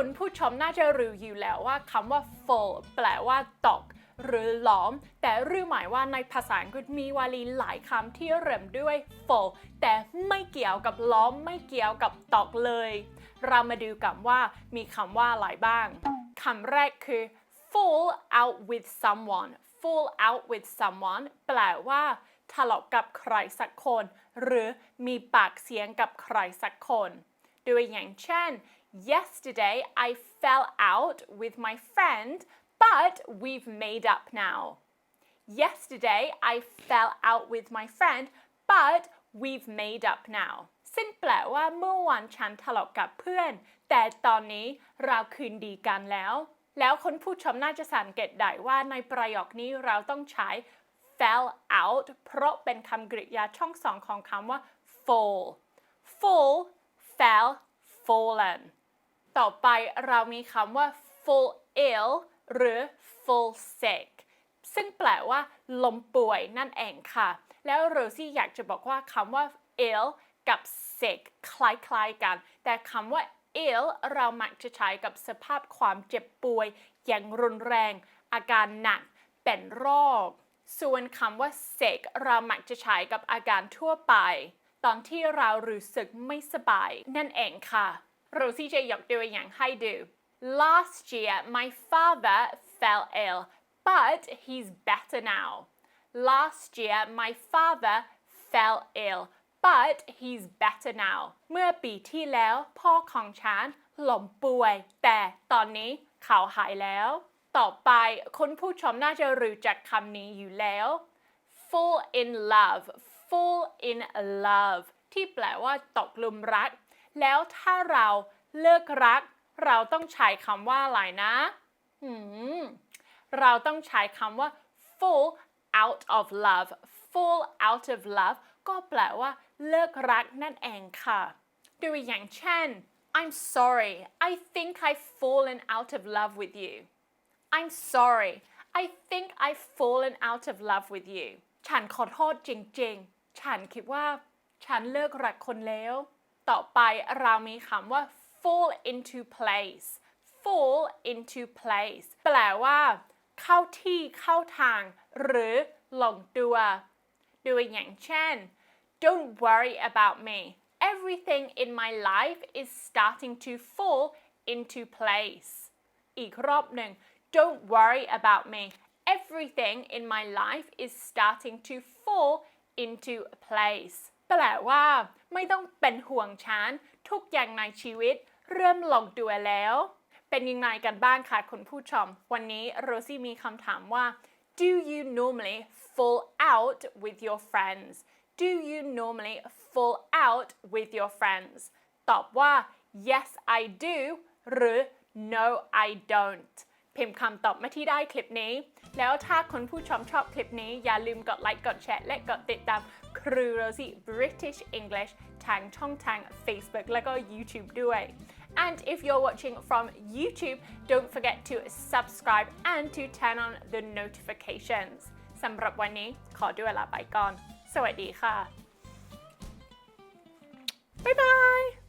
คุณผู้ชมน่าจะรู้อยู่แล้วว่าคำว่า full แปลว่าตกหรือล้อม แต่รู้ไหมว่าในภาษาอังกฤษมีวลีหลายคำที่เริ่มด้วย full แต่ไม่เกี่ยวกับล้อมไม่เกี่ยวกับตกเลย เรามาดูกันว่ามีคำว่าอะไรบ้างคำแรกคือ fall out with someone fall out with someone แปลว่าทะเลาะกับใครสักคน หรือมีปากเสียงกับใครสักคนตัวอย่างเช่น yesterday I fell out with my friend but we've made up now yesterday I fell out with my friend but we've made up now ซึ่งแปลว่าเมื่อวานฉันทะเลาะกับเพื่อน แต่ตอนนี้เราคืนดีกันแล้ว แล้วคนผู้ชมน่าจะสังเกตได้ว่าในประโยคนี้เราต้องใช้ fell out เพราะเป็นคำกริยาช่องสองของคำว่า fall fall fell fallen ต่อไปเรามีคำว่า fall ill หรือ fall sick ซึ่งแปลว่าลมป่วยนั่นเองค่ะ แล้วโรซี่อยากจะบอกว่าคำว่า ill กับ sick คล้ายๆกัน แต่คำว่า ill เรามักจะใช้กับสภาพความเจ็บป่วย อย่างรุนแรง อาการหนัก เป็นโรค ส่วนคำว่า sick เรามักจะใช้กับอาการทั่วไป ตอนที่เรารู้สึกไม่สบาย นั่นเองค่ะ โรซี่จะยกตัวอย่างให้ดู Last year my father fell ill but he's better now Last year my father fell ill but he's better now เมื่อปีที่แล้วพ่อของฉันล้มป่วย แต่ตอนนี้เขาหายแล้ว ต่อไปคุณผู้ชมน่าจะรู้จักคำนี้อยู่แล้ว fall in love fall in love ที่แปลว่าตกหลุมรัก แล้วถ้าเราเลิกรัก เราต้องใช้คำว่าอะไรนะหืมเราต้องใช้คำว่า fall out of love fall out of love ก็แปลว่าเลิกรักนั่นเองค่ะดูอย่างเช่น I'm sorry I think I've fallen out of love with you I'm sorry I think I've fallen out of love with you ฉันขอโทษจริงๆ ฉันคิดว่า ฉันเลิกรักคนแล้ว ต่อไปเรามีคำว่า fall into place fall into place แปลว่า เข้าที่เข้าทาง หรือลงตัวดูอย่างเช่น Don't worry about me everything in my life is starting to fall into place อีกรอบหนึ่ง Don't worry about me everything in my life is starting to fall into place แปลว่า ไม่ต้องเป็นห่วงฉันทุกอย่างในชีวิต เริ่มลงตัวแล้ว เป็นยังไงกันบ้างคะคุณผู้ชม วันนี้โรซี่มีคำถามว่า Do you normally fall out with your friends Do you normally fall out with your friends ตอบว่า yes I do หรือ no I don't พิมพ์คำตอบมาที่ได้คลิปนี้ แล้วถ้าคุณผู้ชมชอบคลิปนี้ อย่าลืมกดไลค์ กดแชร์ และกดติดตามครูโรซี่ British English ทางช่องทาง Facebook และก็ YouTube ด้วย And if you're watching from YouTube, don't forget to subscribe and to turn on the notifications. สำหรับวันนี้ขอด้วยลาไปก่อน สวัสดีค่ะ บ๊ายบาย